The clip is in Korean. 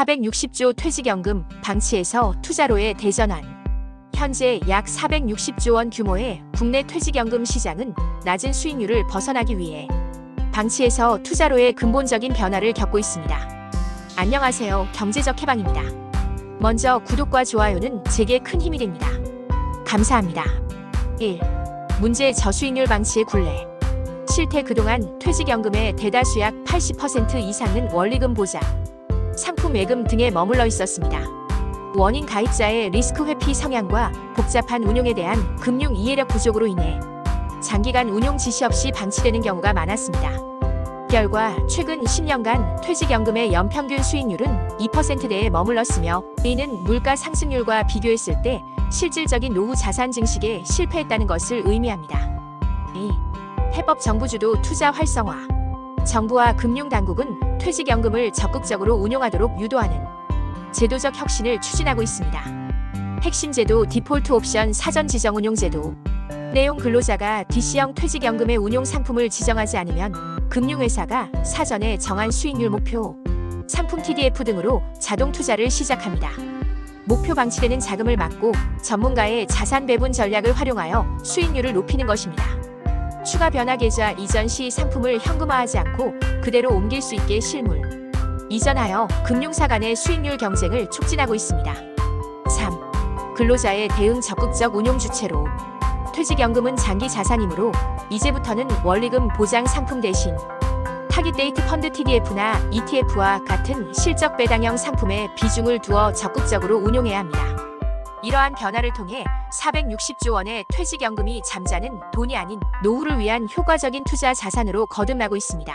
460조 퇴직연금 방치에서 투자로의 대전환. 현재 약 460조 원 규모의 국내 퇴직연금 시장은 낮은 수익률을 벗어나기 위해 방치에서 투자로의 근본적인 변화를 겪고 있습니다. 안녕하세요. 경제적 해방입니다. 먼저 구독과 좋아요는 제게 큰 힘이 됩니다. 감사합니다. 1. 문제 저수익률 방치의 굴레. 실태 그동안 퇴직연금의 대다수 약 80% 이상은 원리금 보장, 상품 예금 등에 머물러 있었습니다. 원인 가입자의 리스크 회피 성향과 복잡한 운용에 대한 금융 이해력 부족으로 인해 장기간 운용 지시 없이 방치되는 경우가 많았습니다. 결과 최근 10년간 퇴직연금의 연평균 수익률은 2%대에 머물렀으며 이는 물가 상승률과 비교했을 때 실질적인 노후 자산 증식에 실패했다는 것을 의미합니다. 2. 해법 정부주도 투자 활성화. 정부와 금융당국은 퇴직연금을 적극적으로 운용하도록 유도하는 제도적 혁신을 추진하고 있습니다. 핵심 제도 디폴트 옵션 사전 지정 운용 제도. 내용 근로자가 DC형 퇴직연금의 운용 상품을 지정하지 않으면 금융회사가 사전에 정한 수익률 목표, 상품 TDF 등으로 자동 투자를 시작합니다. 목표 방치되는 자금을 막고 전문가의 자산 배분 전략을 활용하여 수익률을 높이는 것입니다. 추가 변화 계좌 이전 시 상품을 현금화하지 않고 그대로 옮길 수 있게 실물 이전하여 금융사 간의 수익률 경쟁을 촉진하고 있습니다. 3. 근로자의 대응 적극적 운용 주체로 퇴직연금은 장기 자산이므로 이제부터는 원리금 보장 상품 대신 타깃 데이트 펀드 TDF나 ETF와 같은 실적 배당형 상품에 비중을 두어 적극적으로 운용해야 합니다. 이러한 변화를 통해 460조 원의 퇴직연금이 잠자는 돈이 아닌 노후를 위한 효과적인 투자 자산으로 거듭나고 있습니다.